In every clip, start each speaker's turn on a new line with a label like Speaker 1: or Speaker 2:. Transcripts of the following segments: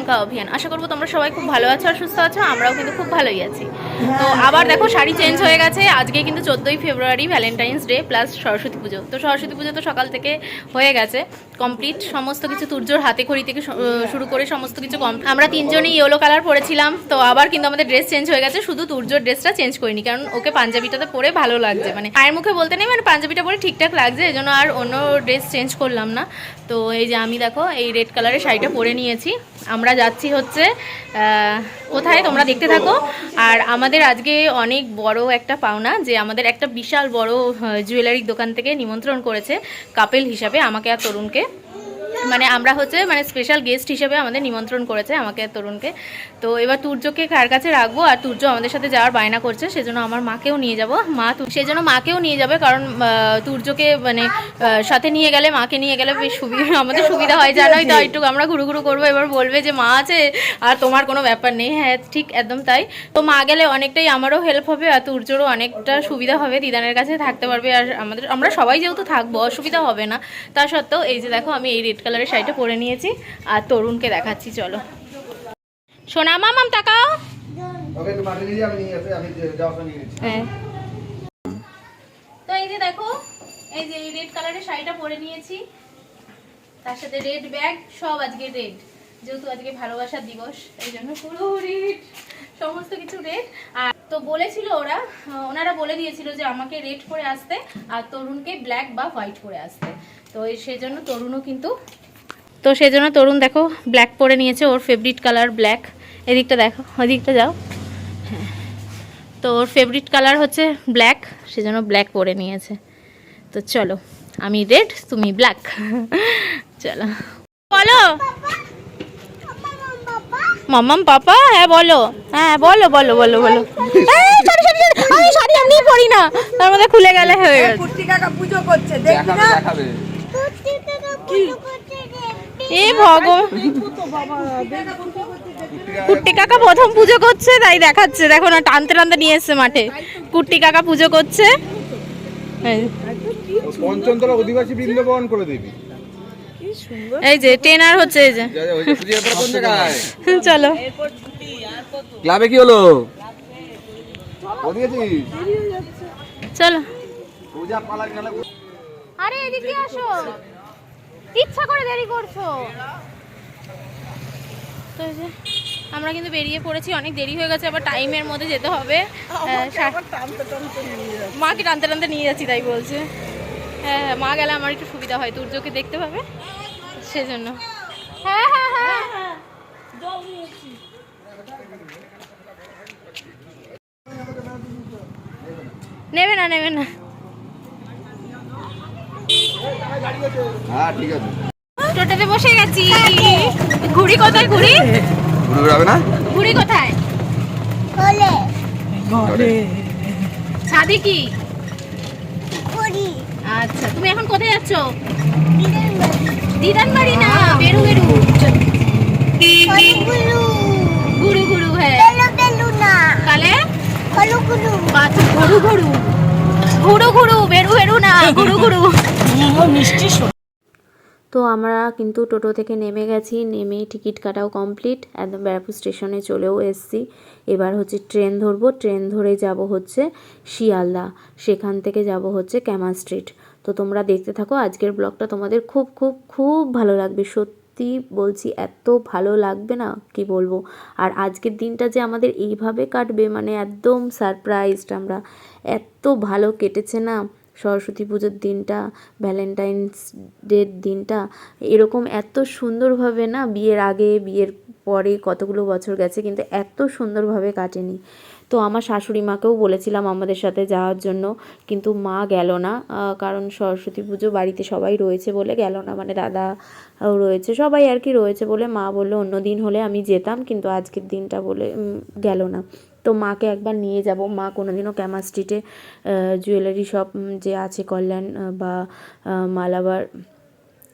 Speaker 1: প্রিয়াঙ্কা অভিয়ান। আশা করব তোমরা সবাই খুব ভালো আছো আর সুস্থ আছো। আমরাও কিন্তু খুব ভালোই আছি। তো আবার দেখো শাড়ি চেঞ্জ হয়ে গেছে। আজকে কিন্তু চোদ্দোই February Valentine's Day plus Saraswati Puja. তো সরস্বতী পুজো তো সকাল থেকে হয়ে গেছে। কমপ্লিট সমস্ত কিছু তুর্যর হাতে খড়ি থেকে শুরু করে সমস্ত কিছু কম আমরা তিনজনই ইয়েলো কালার পরেছিলাম। তো আবার কিন্তু আমাদের ড্রেস চেঞ্জ হয়ে গেছে। শুধু তুর্যর ড্রেসটা চেঞ্জ করিনি কারণ ওকে পাঞ্জাবিটাতে পরে ভালো লাগছে। মানে মায়ের মুখে বলতে নেই মানে পাঞ্জাবিটা পরে ঠিকঠাক লাগছে এই জন্য আর অন্য ড্রেস চেঞ্জ করলাম না। তো এই যে আমি দেখো এই রেড কালারের শাড়িটা পরে নিয়েছি। আমরা যাচ্ছি হচ্ছে কোথায়? তোমরা দেখতে থাকো। আর আমাদের আজকে অনেক বড় একটা পাওনা যে আমাদের একটা বিশাল বড় জুয়েলারির দোকান থেকে নিমন্ত্রণ করেছে কাপেল হিসাবে আমাকে আর তরুণকে। মানে আমরা হচ্ছে মানে স্পেশাল গেস্ট হিসেবে আমাদের নিমন্ত্রণ করেছে আমাকে তরুণকে। তো এবার তুর্যকে কার কাছে রাখব? আর তুর্য আমাদের সাথে যাওয়ার বায়না করছে, সেজন্য আমার মাকেও নিয়ে যাব। মা সেজন্য মাকেও নিয়ে যাবে, কারণ তুর্যকে মানে সাথে নিয়ে গেলে, মাকে নিয়ে গেলে সুবিধা আমাদের সুবিধা হয়, জানোই তো, একটু আমরা ঘুরু ঘুরু করব, এবার বলবে যে, মা আছে, আর তোমার কোনো ব্যাপার নেই। হ্যাঁ ঠিক একদম তাই। তো মা গেলে অনেকটাই আমারও হেল্প হবে, আর তুর্যরও অনেকটা সুবিধা হবে, দিদানের কাছে থাকতে পারবে, আর আমাদের আমরা সবাই যেহেতু থাকব, অসুবিধা হবে না। তা সত্ত্বেও, এই যে দেখো, আমি এই রেড কালারের শাড়িটা পরে নিয়েছি আর তরুণকে দেখাচ্ছি চলো। সোনা মামাম তাকাও। হ্যাঁ। তো এই যে দেখো এই যে এই রেড কালারের শাড়িটা পরে নিয়েছি তার সাথে রেড ব্যাগ সব আজকে রেড। যেহেতু আজকে ভালোবাসার দিবস এই জন্য পুরো রেড সমস্ত কিছু রেড। আর তো বলেছিল ওরা ওনারা বলে দিয়েছিল যে আমাকে রেড পরে আসতে আর তরুণকে ব্ল্যাক বা হোয়াইট পরে আসতে। তো এই সেজন্য তরুণও কিন্তু তো সেজন্য তরুণ দেখো ব্ল্যাক পরে নিয়েছে ওর ফেভারিট কালার ব্ল্যাক এদিকটা দেখো ওদিকটা যাও। তো ওর ফেভারিট কালার হচ্ছে ব্ল্যাক সেজন্য ব্ল্যাক পরে নিয়েছে। তো চলো আমি রেড তুমি ব্ল্যাক চলো। বলো। মাম্মাম পাপা? হ্যাঁ বলো। হ্যাঁ বলো বলো বলো বলো। আমি শাড়ি এমনি পরি না। তার মধ্যে খুলে গেলে হয়ে গেছে।
Speaker 2: কাকা পুজো করছে দেখবি না?
Speaker 1: এ ভগবান। কুট্টি কাকা প্রথম পুজো করছে তাই দেখাচ্ছে। দেখো না টানতে টানতে নিয়ে এসছে মাঠে। কুট্টি কাকা পুজো করছে। এই।
Speaker 3: পঞ্চমতলা অধিবাসী বৃন্দবন করে দিবি।
Speaker 1: এই যে ট্রেনার হচ্ছে এই যে। চলো।
Speaker 3: ক্লাবে কি হলো?
Speaker 1: চলো।
Speaker 3: পূজা পালা
Speaker 1: আরে এদিকে আসো। ইচ্ছা করে দেরি করছ। তো আমরা কিন্তু বেরিয়ে পড়েছি অনেক দেরি হয়ে গেছে আবার টাইমের মধ্যে যেতে হবে। আহ, মাকে টানতে টানতে নিয়ে যাচ্ছি তাই বলছে। হ্যাঁ হ্যাঁ, মা গেলে আমার একটু সুবিধা হয় তুর্যকে দেখতে পাবে। সেজন্য। হ্যাঁ হ্যাঁ হ্যাঁ। নেবে না নেবে না।
Speaker 3: হ্যাঁ ঠিক আছে।
Speaker 1: টোটোতে বসে গেছি। ঘুড়ি কোথায় ঘুড়ি?
Speaker 3: ঘুরে বেড়াবে না?
Speaker 1: ঘুড়ি কোথায়? ছাদে কি? আচ্ছা তুমি এখন কোথায় যাচ্ছ? দিদান বাড়ি না বেরু বেরু। ঘুরু ঘুরু হ্যাঁ। কালে ঘুরু ঘুরু। ঘুরু ঘুরু বেরু বেরু না ঘুরু ঘুরু।
Speaker 4: তো আমরা কিন্তু টোটো থেকে নেমে গেছি নেমে টিকিট কাটাও কমপ্লিট, একদম ব্যারাকপুর স্টেশনে চলেও এসছি। এবার হচ্ছে ট্রেন ধরবো, ট্রেন ধরে যাব হচ্ছে শিয়ালদা, সেখান থেকে যাব হচ্ছে ক্যামা স্ট্রিট। তো তোমরা দেখতে থাকো, আজকের ব্লগটা তোমাদের খুব খুব খুব ভালো লাগবে, সত্যি বলছি এত ভালো লাগবে না, কি বলব? আর আজকের দিনটা যে আমাদের এইভাবে কাটবে মানে একদম সারপ্রাইজড আমরা, এত ভালো কেটেছে না। সরস্বতী পুজোর দিনটা ভ্যালেন্টাইন্স ডের দিনটা, এরকম এত সুন্দরভাবে না বিয়ের আগে, বিয়ের পরে কতগুলো বছর গেছে কিন্তু এত সুন্দরভাবে কাটেনি। তো আমার শাশুড়ি মাকেও বলেছিলাম আমাদের সাথে যাওয়ার জন্য, কিন্তু মা গেল না কারণ সরস্বতী পুজো বাড়িতে সবাই রয়েছে বলে গেল না মানে দাদাও রয়েছে, সবাই আর কি রয়েছে বলে মা বলল, অন্য দিন হলে আমি যেতাম, কিন্তু আজকের দিনটা বলে গেল না। তো মাকে একবার নিয়ে যাব। মা কোনোদিনও ক্যামা স্ট্রিটে জুয়েলারি শপ যে আছে কল্যাণ বা মালাবার,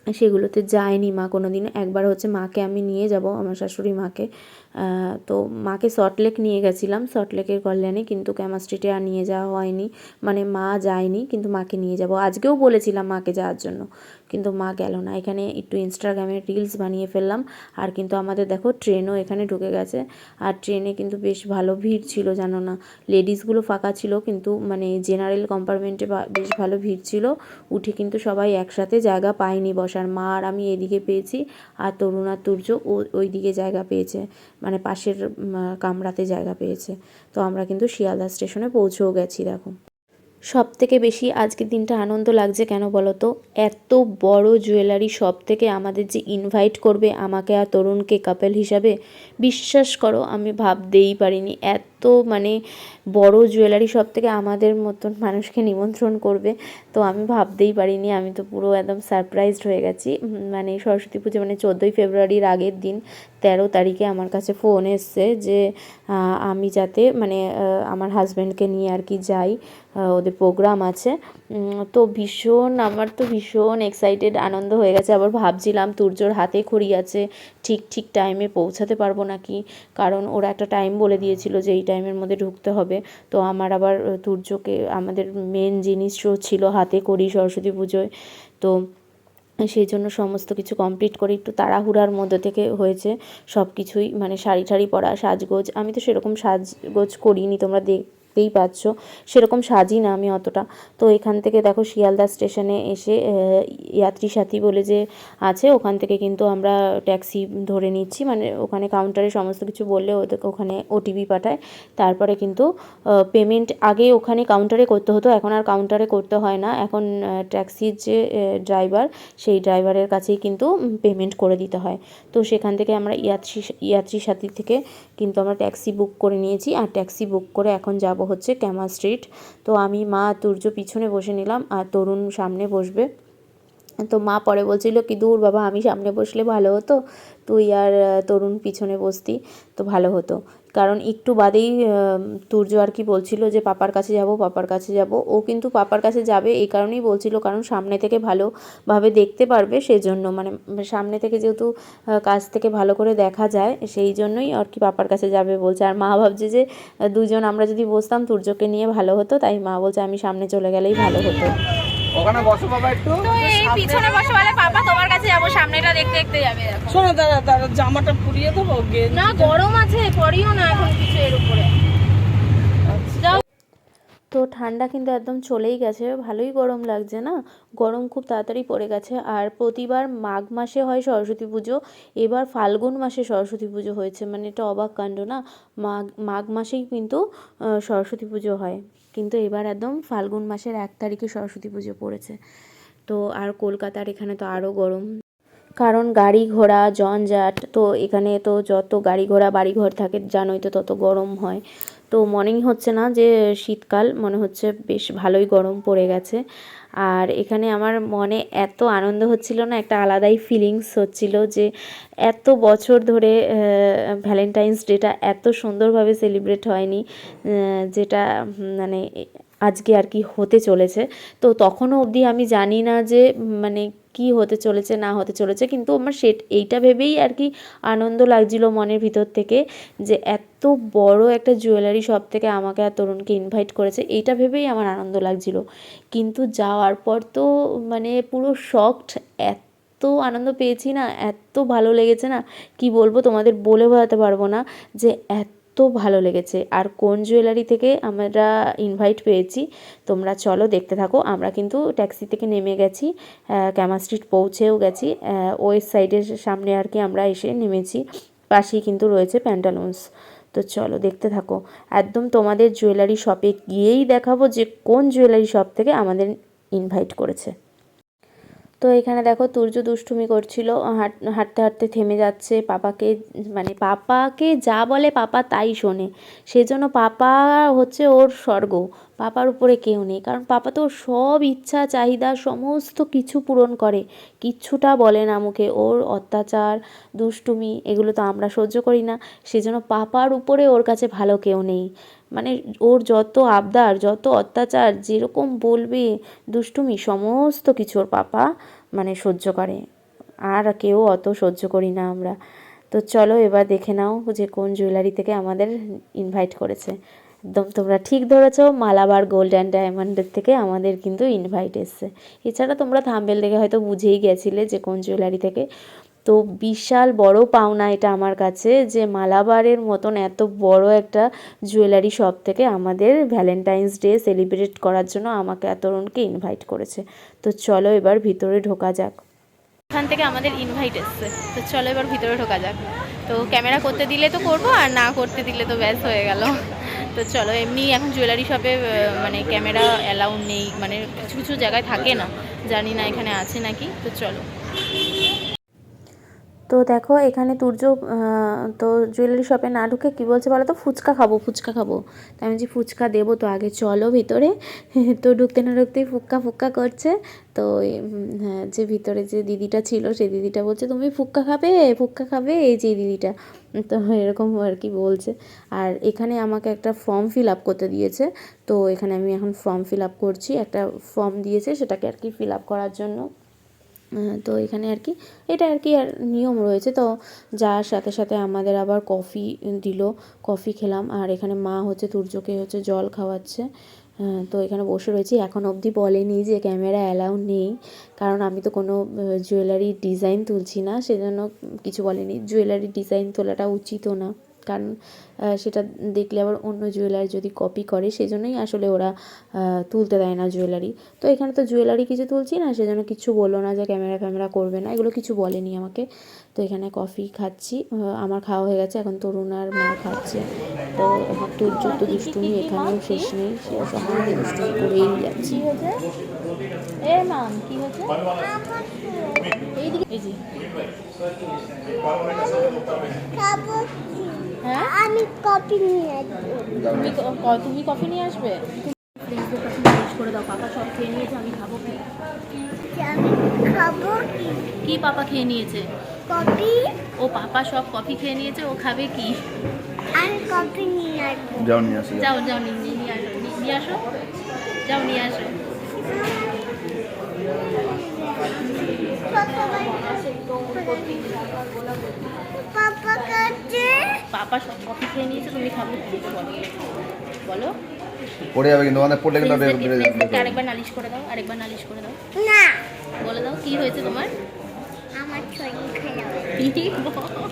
Speaker 4: সেগুলোতে যায়নি মা কোনো দিন একবার হচ্ছে মাকে আমি নিয়ে যাব, আমার শাশুড়ি মাকে। তো মাকে সল্টলেক নিয়ে গেছিলাম। সল্টলেকের কল্যাণে কিন্তু ক্যামা স্ট্রিটে আর নিয়ে যাওয়া হয়নি। মানে মা যায়নি, কিন্তু মাকে নিয়ে যাব। আজকেও বলেছিলাম মাকে যাওয়ার জন্য। কিন্তু মা গেল না। এখানে একটু ইনস্টাগ্রামে রিলস বানিয়ে ফেললাম। আর কিন্তু আমাদের দেখো ট্রেনও এখানে ঢুকে গেছে। আর ট্রেনে কিন্তু বেশ ভালো ভিড় ছিল, জানো না? লেডিসগুলো ফাঁকা ছিল, কিন্তু মানে জেনারেল কম্পার্টমেন্টে বেশ ভালো ভিড় ছিল। উঠে কিন্তু সবাই একসাথে জায়গা পায়নি বসার। মা আর আমি এদিকে পেয়েছি আর তরুণ তুর্য ও ওই দিকে জায়গা পেয়েছে। মানে পাশের কামরাতে জায়গা পেয়েছে। তো আমরা কিন্তু শিয়ালদা স্টেশনে পৌঁছেও গেছি, দেখো। সব থেকে বেশি আজকের দিনটা আনন্দ লাগছে কেন বলো তো? এত বড় জুয়েলারি সব থেকে আমাদের যে ইনভাইট করবে আমাকে আর তরুণকে কাপেল হিসাবে বিশ্বাস করো, আমি ভাবতেই পারিনি। এত মানে বড় জুয়েলারি শপ থেকে আমাদের মতন মানুষকে নিমন্ত্রণ করবে, তো আমি ভাবতেই পারিনি। আমি তো পুরো একদম সারপ্রাইজড হয়ে গেছি। মানে সরস্বতী পুজো মানে চোদ্দোই ফেব্রুয়ারির আগের দিন, তেরো তারিখে আমার কাছে ফোন এসছে যে আমি যাতে মানে আমার হাজব্যান্ডকে নিয়ে আর কি যাই ওদের প্রোগ্রাম আছে। তো ভীষণ, আমার তো ভীষণ এক্সাইটেড আনন্দ হয়ে গেছে। আবার ভাবছিলাম তুর্যর হাতে খড়ি আছে, ঠিক ঠিক টাইমে পৌঁছাতে পারব নাকি? কারণ ওরা একটা টাইম বলে দিয়েছিল যে এই টাইমের মধ্যে ঢুকতে হবে। তো আমার আবার তুর্যকে, আমাদের মেন জিনিসও ছিল হাতে খড়ি সরস্বতী পুজোয়। তো সেই জন্য সমস্ত কিছু কমপ্লিট করে একটু তাড়াহুড়ার মধ্যে থেকে হয়েছে। সব কিছুই মানে শাড়ি ঠাড়ি পরা, সাজগোজ, আমি তো সেরকম সাজগোজ করিনি, তোমরা দেখতেই পাচ্ছ। সেরকম সাজি না আমি অতটা। তো এখান থেকে দেখো শিয়ালদা স্টেশনে এসে যাত্রী সাথী বলে যে আছে, ওখান থেকে কিন্তু আমরা ট্যাক্সি ধরে নিচ্ছি। মানে ওখানে কাউন্টারে সমস্ত কিছু বললে ওখানে ওটিপি পাঠায়। তারপরে কিন্তু পেমেন্ট আগে ওখানে কাউন্টারে করতে হতো, এখন আর কাউন্টারে করতে হয় না। এখন ট্যাক্সির যে ড্রাইভার সেই ড্রাইভারের কাছেই কিন্তু পেমেন্ট করে দিতে হয়। তো সেখান থেকে আমরা ইয়াত্রী ইয়াত্রী সাথী থেকে কিন্তু আমরা ট্যাক্সি বুক করে নিয়েছি। আর ট্যাক্সি বুক করে এখন যাব হচ্ছে ক্যামা স্ট্রিট। তো আমি মা তুর্য পিছনে বসে নিলাম আর তরুণ সামনে বসবে। তো মা পরে বলছিল কি, দূর বাবা, আমি সামনে বসলে ভালো হতো। তুই আর তরুণ পিছনে বসতি তো ভালো হতো। কারণ একটু বাদেই তুর্য আর কি বলছিল যে, পাপার কাছে যাব, পাপার কাছে যাব। ও কিন্তু পাপার কাছে যাবে এই কারণেই বলছিল, কারণ সামনে থেকে ভালোভাবে দেখতে পারবে সেজন্য। মানে সামনে থেকে যেহেতু কাছ থেকে ভালো করে দেখা যায়, সেই জন্যই আর কি পাপার কাছে যাবে বলছে। আর মা ভাবছে যে, দুজন আমরা যদি বসতাম, তুর্যকে নিয়ে ভালো হতো, তাই মা বলছে, আমি সামনে চলে গেলেই ভালো হতো।
Speaker 3: ওখানে বসো বাবা একটু।
Speaker 1: তো এই পিছনে বসে বলে পাপা তোমার কাছে যাব সামনেটা দেখতে দেখতে যাবে দেখো।
Speaker 2: শোনো দাদা দাদা জামাটা পুড়িয়ে দেবো
Speaker 1: না গরম আছে পরিও না এখন কিছু এর উপরে।
Speaker 4: তো ঠান্ডা কিন্তু একদম চলেই গেছে ভালোই গরম লাগছে না? গরম খুব তাড়াতাড়ি পড়ে গেছে আর প্রতিবার মাঘ মাসে হয় সরস্বতী পুজো এবার ফাল্গুন মাসে সরস্বতী পুজো হয়েছে মানে এটা অবাক কাণ্ড না? মাঘ মাঘ মাসেই কিন্তু আহ, সরস্বতী পুজো হয়। কিন্তু এবার একদম ফাল্গুন মাসের এক তারিখে সরস্বতী পুজো পড়েছে। তো আর কলকাতার এখানে তো আরও গরম। কারণ গাড়ি ঘোড়া, জঞ্জাট, তো এখানে তো যত গাড়ি ঘোড়া, বাড়ি ঘর থাকে, জানোই তো তত গরম হয়। তো মনেই হচ্ছে না যে শীতকাল, মনে হচ্ছে বেশ ভালোই গরম পড়ে গেছে। আর এখানে আমার মনে এত আনন্দ হচ্ছিল না, একটা আলাদাই ফিলিংস হচ্ছিল যে এত বছর ধরে ভ্যালেন্টাইন্স ডেটা এত সুন্দরভাবে সেলিব্রেট হয়নি যেটা মানে আজকে আর কি হতে চলেছে। তো তখনও অবধি আমি জানি না যে মানে কি হতে চলেছে, না হতে চলেছে, কিন্তু আমার সে এইটা ভেবেই আর কি আনন্দ লাগছিল মনের ভিতর থেকে যে এত বড় একটা জুয়েলারি শপ থেকে আমাকে আর তরুণকে ইনভাইট করেছে, এইটা ভেবেই আমার আনন্দ লাগছিল। কিন্তু যাওয়ার পর তো মানে পুরো শকড এত আনন্দ পেয়েছি না, এত ভালো লেগেছে না, কি বলব তোমাদের বলে বোঝাতে পারব না যে এত ভালো লেগেছে। আর কোন জুয়েলারি থেকে আমরা ইনভাইট পেয়েছি, তোমরা চলো দেখতে থাকো। আমরা কিন্তু ট্যাক্সি থেকে নেমে গেছি ক্যামা স্ট্রিট পৌঁছেও গেছি। ওয়েস্ট সাইডের সামনে আর কি আমরা এসে নেমেছি। পাশেই কিন্তু রয়েছে প্যান্টালুন্স তো চলো দেখতে থাকো। একদম তোমাদের জুয়েলারি শপে গিয়েই দেখাবো যে কোন জুয়েলারি শপ থেকে আমাদের ইনভাইট করেছে। তো এখানে দেখো তুর্য দুষ্টুমি করছিল, হাঁট, হাঁটতে হাঁটতে থেমে যাচ্ছে, পাপাকে মানে পাপাকে যা বলে পাপা তাই শোনে। সেজন্য পাপা হচ্ছে ওর স্বর্গ, পাপার উপরে কেউ নেই। কারণ পাপা তো সব ইচ্ছা, চাহিদা, সমস্ত কিছু পূরণ করে। কিচ্ছুটা বলে না মুখে, ওর অত্যাচার, দুষ্টুমি, এগুলো তো আমরা সহ্য করি না। সেজন্য পাপার উপরে ওর কাছে ভালো কেউ নেই। মানে ওর যত আবদার, যত অত্যাচার, যেরকম বলবে দুষ্টুমি, সমস্ত কিছু ওর পাপা মানে সহ্য করে। আর কেউ অত সহ্য করি না আমরা। তো চলো এবার দেখে নাও যে কোন জুয়েলারি থেকে আমাদের ইনভাইট করেছে। একদম তোমরা ঠিক ধরেছ, মালাবার গোল্ড অ্যান্ড ডায়মন্ডের থেকে আমাদের কিন্তু ইনভাইট এসছে। এছাড়া তোমরা থাম্বেল দেখে হয়তো বুঝেই গেছিলে যে কোন জুয়েলারি থেকে তো বিশাল বড় পাওনা এটা আমার কাছে যে মালাবারের মতন এত বড় একটা জুয়েলারি শপ থেকে আমাদের ভ্যালেন্টাইন্স ডে সেলিব্রেট করার জন্য আমাকে এতজনকে ইনভাইট করেছে। তো চলো এবার ভিতরে ঢোকা যাক।
Speaker 1: এখান থেকে আমাদের ইনভাইট এসছে। তো চলো এবার ভিতরে ঢোকা যাক। তো ক্যামেরা করতে দিলে তো করব, আর না করতে দিলে তো ব্যাস হয়ে গেল। তো চলো, এমনি এখন জুয়েলারি শপে মানে ক্যামেরা অ্যালাউড নেই মানে কিছু কিছু জায়গায় থাকে না। জানি না এখানে আছে নাকি। তো চলো।
Speaker 4: তো দেখো, এখানে তুর্য তো জুয়েলারি শপে না ঢুকে কী বলছে বলো তো? ফুচকা খাব ফুচকা খাব। তো আমি যে ফুচকা দেবো তো আগে, চলো ভিতরে। তো ঢুকতে না ঢুকতেই ফুক্কা ফুক্কা করছে। তো হ্যাঁ যে ভিতরে যে দিদিটা ছিল, সেই দিদিটা বলছে, তুমি ফুক্কা খাবে? ফুক্কা খাবে? এই যে দিদিটা। তো এরকম আর কি বলছে। আর এখানে আমাকে একটা ফর্ম ফিল আপ করতে দিয়েছে। তো এখানে আমি এখন ফর্ম ফিল আপ করছি। একটা ফর্ম দিয়েছে, সেটাকে আর কি ফিল আপ করার জন্য। তো এখানে আর কি এটা আর কি আর নিয়ম রয়েছে। তো যার সাথে সাথে আমাদের আবার কফি দিল কফি খেলাম। আর এখানে মা হচ্ছে তুর্যকে হচ্ছে জল খাওয়াচ্ছে। আহ, তো এখানে বসে রয়েছি। এখন অবধি বলেনি যে ক্যামেরা অ্যালাউ নেই। কারণ আমি তো কোনো জুয়েলারি ডিজাইন তুলছি না। সেজন্য কিছু বলেনি। জুয়েলারি ডিজাইন তোলাটা উচিতও না। কারণ সেটা দেখলে আবার অন্য জুয়েলারি যদি কপি করে সেজন্যই আসলে ওরা তুলতে দেয় না জুয়েলারি তো এখানে তো জুয়েলারি কিছু তুলছি না সেজন্য কিছু বলল না যে ক্যামেরা ফ্যামেরা করবে না এগুলো কিছু বলেনি আমাকে তো এখানে কফি খাচ্ছি আমার খাওয়া হয়ে গেছে এখন তরুণ আর মা খাচ্ছে তো এখন তোর যত দুষ্টুমি এখানেও শেষ নেই দুষ্টুমি করেই যাচ্ছে
Speaker 1: কি হয়েছে এ মাম কি হয়েছে এই যে হ্যাঁ?
Speaker 5: আমি কপি নিয়ে
Speaker 1: তুমি তুমি কফি নিয়ে আসবে? ফ্রেন্ডসদের কাছে জিজ্ঞেস করে দাও পাপা সব খেয়ে নিয়েছে আমি খাব কি?
Speaker 5: আমি খাব
Speaker 1: কি? পাপা খেয়ে নিয়েছে?
Speaker 5: কপি
Speaker 1: ও পাপা সব কফি খেয়ে নিয়েছে ও খাবে কি?
Speaker 5: আমি কপি নিয়ে আসব।
Speaker 3: যাও নিয়ে আসি
Speaker 1: যাও। যাও নিয়ে নিয়ে নিয়ে আসো নিয়ে- নিয়ে আসো। যাও নিয়ে আসো।
Speaker 5: পাপা কাছে।
Speaker 1: পাপা সব কফি খেয়ে নিয়েছে তুমি খাবে বলো বলো।
Speaker 3: পড়ে যাবে কিন্তু আমাদের পড়লে কিন্তু
Speaker 1: আরেকবার নালিশ করে দাও আরেকবার নালিশ করে দাও।
Speaker 5: না।
Speaker 1: বলে দাও কি হয়েছে তোমার?
Speaker 5: আমার শরীর খারাপ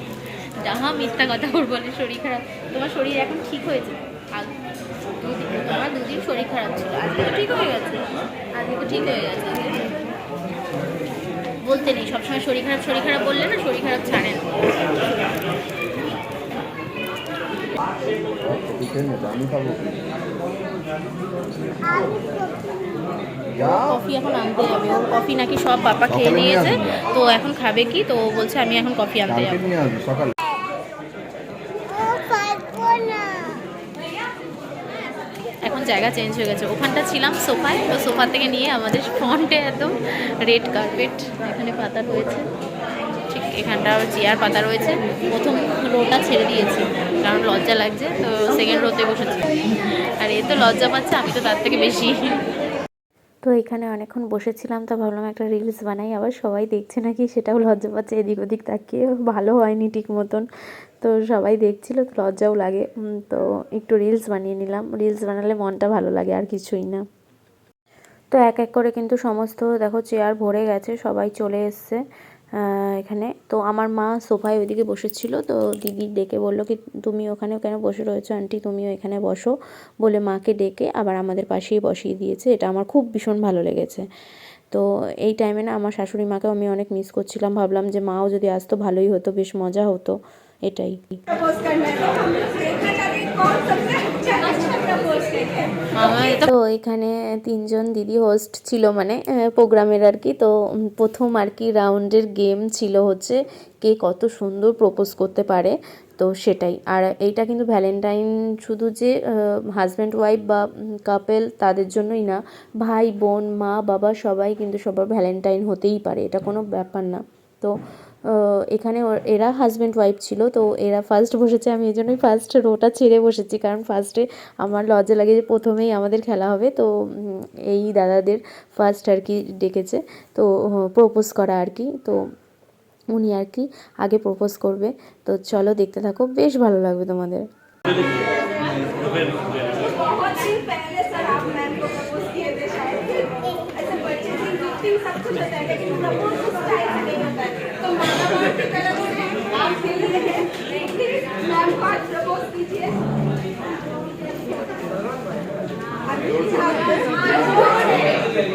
Speaker 1: যাহা মিথ্যা কথা ওর বলে শরীর খারাপ। তোমার শরীর এখন ঠিক হয়েছে? আগ- দুদিন তোমার দুদিন শরীর খারাপ ছিল। আজকে তো ঠিক হয়ে গেছে। আজকে তো ঠিক হয়ে গেছে। বলতে নেই সবসময় শরীর খারাপ শরীর খারাপ বললে না শরীর খারাপ ছাড়ে না।
Speaker 3: আমি খাব
Speaker 1: কফি এখন আনতে যাবে। ও কফি নাকি সব পাপা খেয়ে নিয়েছে। তো এখন খাবে কি? তো ও বলছে আমি এখন কফি আনতে যাব।
Speaker 3: সকালে।
Speaker 1: এখন জায়গা চেঞ্জ হয়ে গেছে। ওখানটা ছিলাম সোফায়। তো সোফা থেকে নিয়ে আমাদের ফ্রন্টে একদম রেড কার্পেট এখানে পাতা রয়েছে। এখানটা চেয়ার পাতা রয়েছে। প্রথম রোটা ছেড়ে দিয়েছি, কারণ লজ্জা লাগছে, তো সেকেন্ড রোতে বসেছি। আর এ তো লজ্জা পাচ্ছে, আমি তো তার থেকে বেশি।
Speaker 4: তো এখানে অনেকক্ষণ বসেছিলাম, তো ভাবলাম একটা রিলস বানাই, আবার সবাই দেখছে নাকি সেটাও লজ্জা পাচ্ছে, এদিক ওদিক তাকিয়ে ভালো হয়নি ঠিক মতন। তো সবাই দেখছিল, তো লজ্জাও লাগে। তো একটু রিলস বানিয়ে নিলাম। রিলস বানালে মনটা ভালো লাগে, আর কিছুই না। তো এক এক করে কিন্তু সমস্ত, দেখো, চেয়ার ভরে গেছে, সবাই চলে এসছে। এখানে। তো আমার মা সোফায় ওইদিকে বসেছিল, তো দিদি ডেকে বলল কি, তুমি ওখানে কেন বসে রয়েছো আন্টি? তুমিও এখানে বসো, বলে মাকে ডেকে আবার আমাদের পাশেই বসিয়ে দিয়েছে। এটা আমার খুব ভীষণ ভালো লেগেছে। তো এই টাইমে না আমার শাশুড়ি মাকেও আমি অনেক মিস করছিলাম। ভাবলাম যে মাও যদি আসতো ভালোই হতো, বেশ মজা হতো। এটাই
Speaker 1: মামা এটা
Speaker 4: তো এখানে তিনজন দিদি হোস্ট ছিল মানে প্রোগ্রামের আর কি। তো প্রথম আর কি রাউন্ডের গেম ছিল হচ্ছে কে কত সুন্দর প্রপোজ করতে পারে, তো সেটাই। আর এইটা কিন্তু ভ্যালেন্টাইন শুধু যে হাজব্যান্ড ওয়াইফ বা কাপেল তাদের জন্যই না, ভাই, বোন, মা, বাবা সবাই কিন্তু সবার ভ্যালেন্টাইন হতেই পারে, এটা কোনো ব্যাপার না। তো এখানে এরা হাজব্যান্ড ওয়াইফ ছিল, তো এরা ফার্স্ট বসেছে, আমি এই জন্যই ফার্স্ট রোটা ছেড়ে বসেছি, কারণ ফার্স্টে আমার লজ্জা লাগে যে প্রথমেই আমাদের খেলা হবে, তো এই দাদাদের ফার্স্ট আর কি ডেকেছে, তো প্রপোজ করা আর কি, তো উনি আর কি আগে প্রপোজ করবে, তো চলো দেখতে থাকো, বেশ ভালো লাগবে তোমাদের।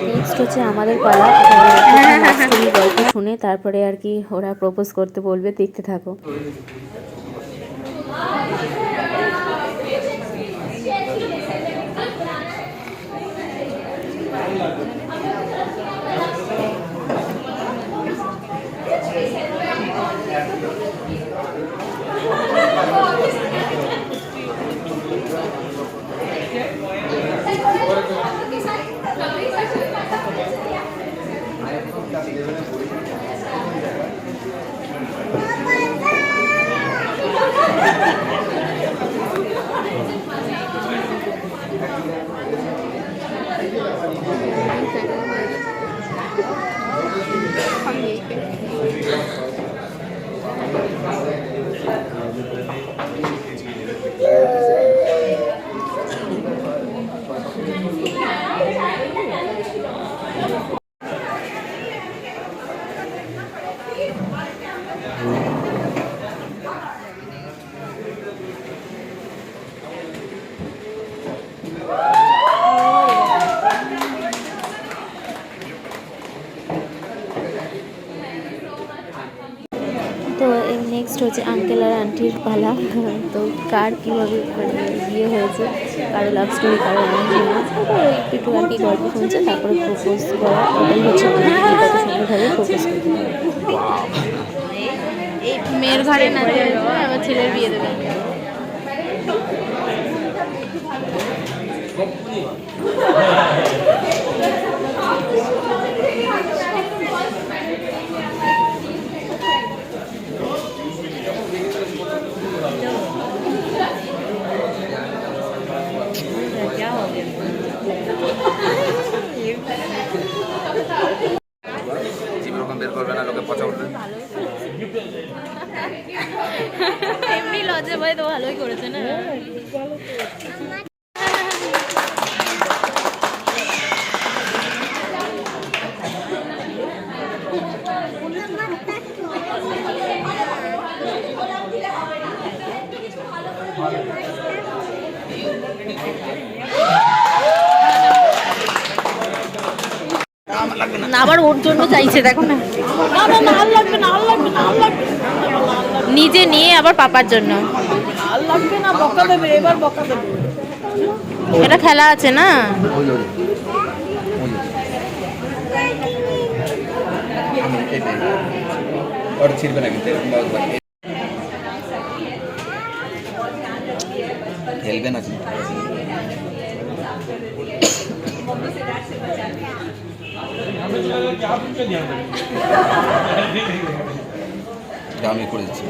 Speaker 4: নেক্সট হচ্ছে আমাদের পালা। গল্প শুনে তারপরে আর কি ওরা প্রপোজ করতে বলবে, দেখতে থাকো। তো নেক্সট হচ্ছে আঙ্কেল আর আন্টির পালা। তো কার কীভাবে মানে বিয়ে হয়েছে কারও লাভ স্টোরি কারও তারপরে একটু আর কি গল্প শুনছে তারপরে প্রপোজ করা। এটাই হচ্ছে কত সুন্দরভাবে প্রপোজ করতে
Speaker 1: মেয়ের ঘরে না আবার ছেলের বিয়ে দেবে
Speaker 3: জীবন ওখান বের করবে না লোকে পচা উঠবে
Speaker 1: এমনি লজ্জা পাই তো ভালোই করেছে না? আবার ওর জন্য চাইছে দেখো না
Speaker 2: না না আর লাগবে না আর লাগবে না আর লাগবে না।
Speaker 1: নিজে নিয়ে আবার পাপার জন্য।
Speaker 2: আর লাগবে না বকা দেবে এবার বকা দেবে।
Speaker 1: এটা খেলা আছে না?
Speaker 3: ছিড়বে কিন্তু। খেলবে না কিন্তু। করে দিচ্ছি।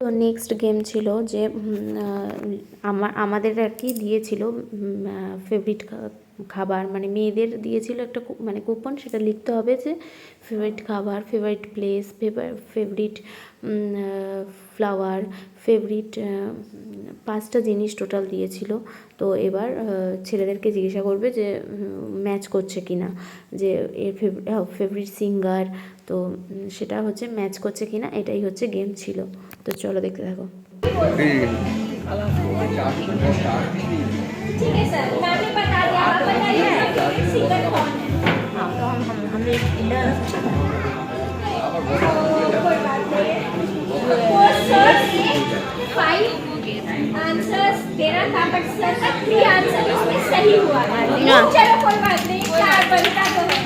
Speaker 4: তো নেক্সট গেম ছিল যে আমার আমাদের আর কি দিয়েছিল ফেভারিট খাবার। মানে মেয়েদের দিয়েছিল একটা মানে কুপন সেটা লিখতে হবে যে ফেভারিট খাবার favourite place favourite flower favourite পাঁচটা জিনিস টোটাল দিয়েছিল তো এবার আহ, ছেলেদেরকে জিজ্ঞাসা করবে যে ম্যাচ করছে কি না যে এর ফেভারিট সিঙ্গার তো উম, সেটা হচ্ছে ম্যাচ করছে কি না এটাই হচ্ছে গেম ছিল তো চলো দেখতে থাকো
Speaker 6: ठीक है सर मैंने बता दिया आप बताइए फेवरेट सिंगर कौन है वो फाइव आंसर्स था बट सर का थ्री आंसर उसमें सही हुआ
Speaker 1: हाँ।
Speaker 6: चलो कोई बात नहीं चार बनता तो है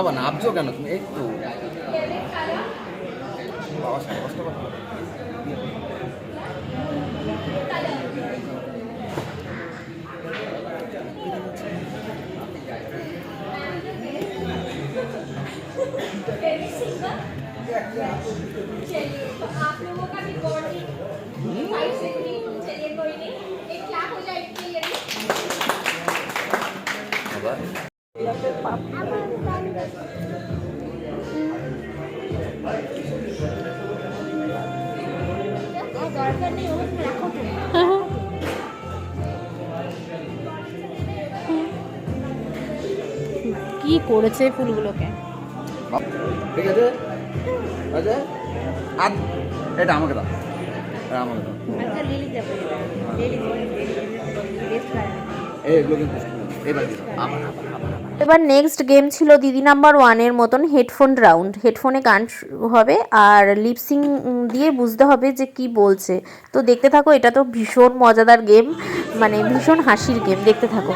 Speaker 3: বাবা না আপজো কেন তুমি? একটু
Speaker 1: করেছে ফুলগুলোকে।
Speaker 3: ঠিক আছে? আছে আর এটা আমাকে দাও। এটা আমাকে দাও। আবার।
Speaker 4: এবার নেক্সট গেম ছিল দিদি নাম্বার ওয়ানের মতন হেডফোন রাউন্ড হেডফোনে গান হবে আর লিপসিং দিয়ে বুঝতে হবে যে কি বলছে। তো দেখতে থাকো এটা তো ভীষণ মজাদার গেম মানে ভীষণ হাসির গেম দেখতে থাকো।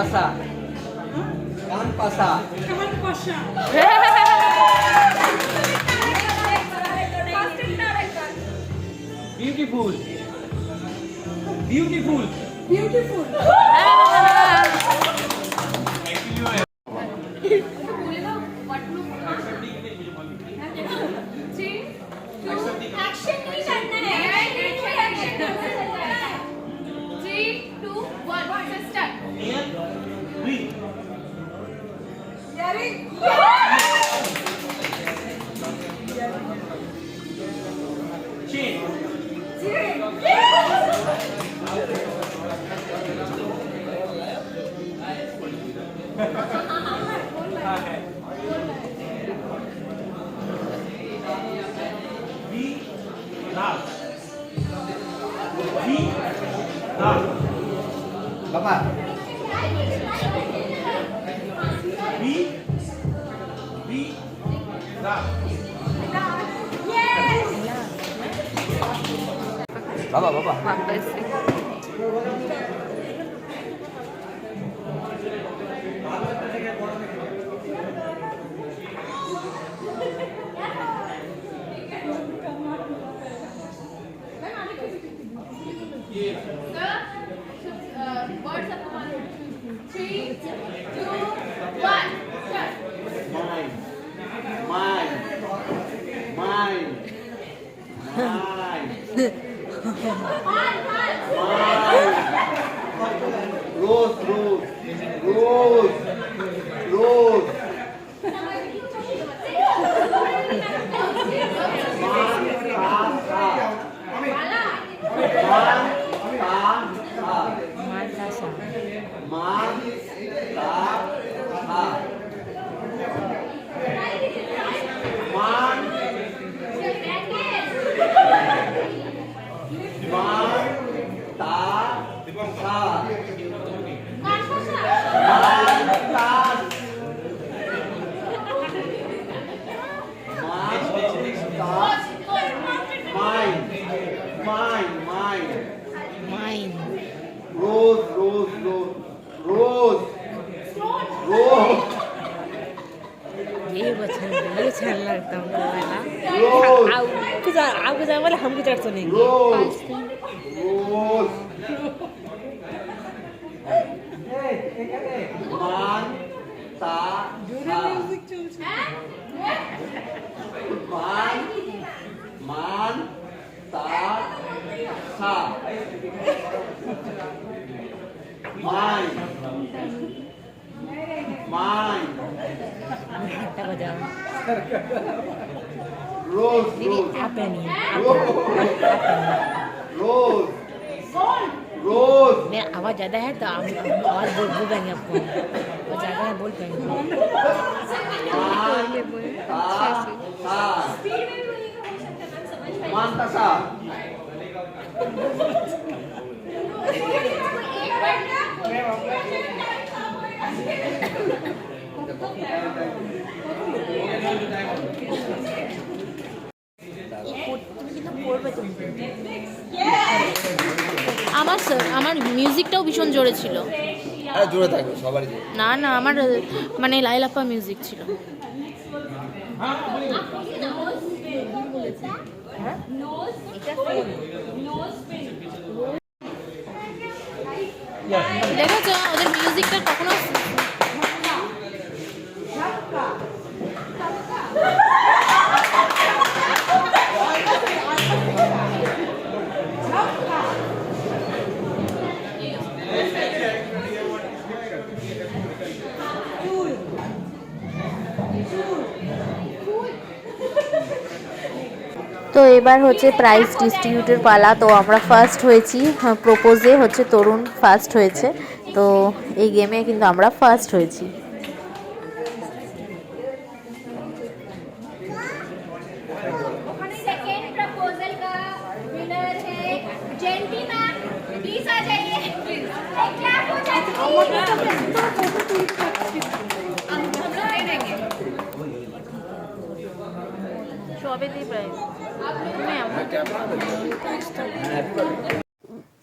Speaker 6: পাশা। কান পাশা? কান পাশা? বিউটিফুল বিউটিফুল বিউটিফুল
Speaker 2: दीदी आप नहीं
Speaker 6: रोज रोज
Speaker 2: मैं आवाज़ ज़्यादा है तो आप आवाज़ बोल बोल पाएँगे आपको। वो ज़्यादा है बोल पाएँगे
Speaker 1: আমার স্যার আমার মিউজিকটাও ভীষণ জোরে ছিল।
Speaker 3: জোরে থাকবে সবারই
Speaker 1: না না আমার মানে লাইলাপা মিউজিক ছিল। হ্যাঁ? দেখেছ ওদের মিউজিকটা কখনো
Speaker 4: এবার হচ্ছে প্রাইজ ডিস্ট্রিবিউটের পালা। তো আমরা ফার্স্ট হয়েছি প্রপোজে হচ্ছে তরুণ ফার্স্ট হয়েছে। তো এই গেমে কিন্তু আমরা ফার্স্ট হয়েছি।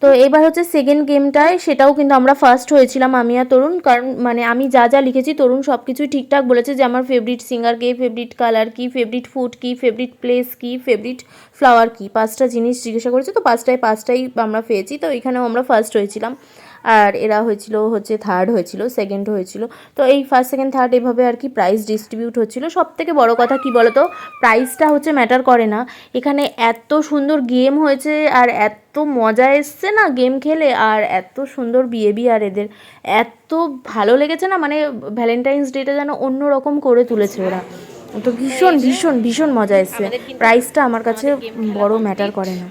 Speaker 4: তো এবার হচ্ছে সেকেন্ড গেমটায় সেটাও কিন্তু আমরা ফার্স্ট হয়েছিলাম আমি আর তরুণ। কারণ মানে আমি যা যা লিখেছি, তরুণ সব কিছুই ঠিকঠাক বলেছে যে আমার ফেভারিট সিঙ্গার কে ফেভারিট কালার কি ফেভারিট ফুড কি ফেভারিট প্লেস কি ফেভারিট ফ্লাওয়ার কি। পাঁচটা জিনিস জিজ্ঞাসা করেছে, তো পাঁচটায় পাঁচটাই আমরা পেয়েছি, তো এখানেও আমরা ফার্স্ট হয়েছিলাম। আর এরা হয়েছিল হচ্ছে থার্ড হয়েছিল সেকেন্ড হয়েছিল। তো এই ফার্স্ট সেকেন্ড থার্ড এভাবে আর কি প্রাইজ ডিস্ট্রিবিউট হচ্ছিল। সব থেকে বড় কথা কি বলতো? প্রাইসটা হচ্ছে ম্যাটার করে না। এখানে এত সুন্দর গেম হয়েছে আর এত মজা এসছে না গেম খেলে? আর এত সুন্দর বিহেভিয়ার এদের। এত ভালো লেগেছে না? মানে ভ্যালেন্টাইন্স ডেটা যেন অন্যরকম করে তুলেছে ওরা। তো ভীষণ ভীষণ ভীষণ মজা এসছে। প্রাইসটা আমার কাছে বড় ম্যাটার করে না।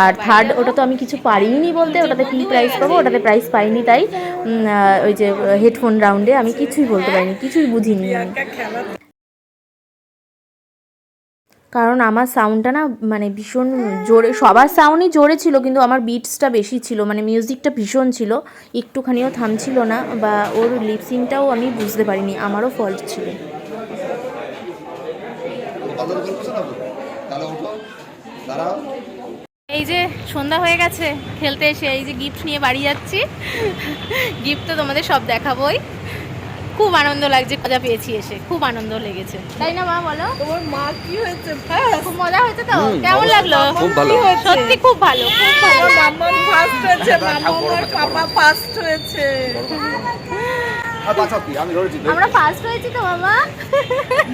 Speaker 4: আর থার্ড ওটা তো আমি কিছু পারিনি বলতে, ওটাতে কী প্রাইস পাবো? ওটাতে প্রাইস পাইনি তাই ওই যে হেডফোন রাউন্ডে আমি কিছুই বলতে পারিনি, কিছুই বুঝিনি আমি। কারণ আমার সাউন্ডটা না মানে ভীষণ জোরে, সবার সাউন্ডই জোরে ছিল, কিন্তু আমার বিটসটা বেশি ছিল মানে মিউজিকটা ভীষণ ছিল। একটুখানিও থামছিল না, বা ওর লিপসিংটাও আমি বুঝতে পারিনি, আমারও ফল্ট ছিল।
Speaker 3: তাহলে ওঠো দাঁড়াও।
Speaker 1: এই যে সন্ধ্যা হয়ে গেছে খেলতে এসে এই যে গিফট নিয়ে বাড়ি যাচ্ছি। গিফট তো তোমাদের সব দেখাবোই। খুব আনন্দ লাগছে মজা পেয়েছি এসে খুব আনন্দ লেগেছে। তাই না মা বলো?
Speaker 2: তোমার মা কি হয়েছে?
Speaker 1: খুব মজা হয়েছে তো? কেমন লাগল?
Speaker 3: খুব ভালো।
Speaker 1: সত্যি খুব ভালো খুব ভালো।
Speaker 2: মাম্মাম ফার্স্ট হয়েছে মাম্মামার পাপা ফার্স্ট হয়েছে।
Speaker 3: আর বাঁচাও কি? আমি ধরেছি
Speaker 1: আমরা ফার্স্ট হয়েছি তো মামা।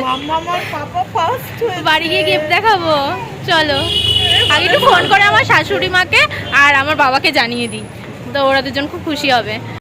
Speaker 2: মাম্মামার পাপা ফার্স্ট হয়েছে।
Speaker 1: বাড়ি গিয়ে গিফট দেখাবো। চলো। আগে একটু ফোন করে আমার শাশুড়ি মাকে আর আমার বাবাকে জানিয়ে দিই। তো ওরা দুজন খুব খুশি হবে।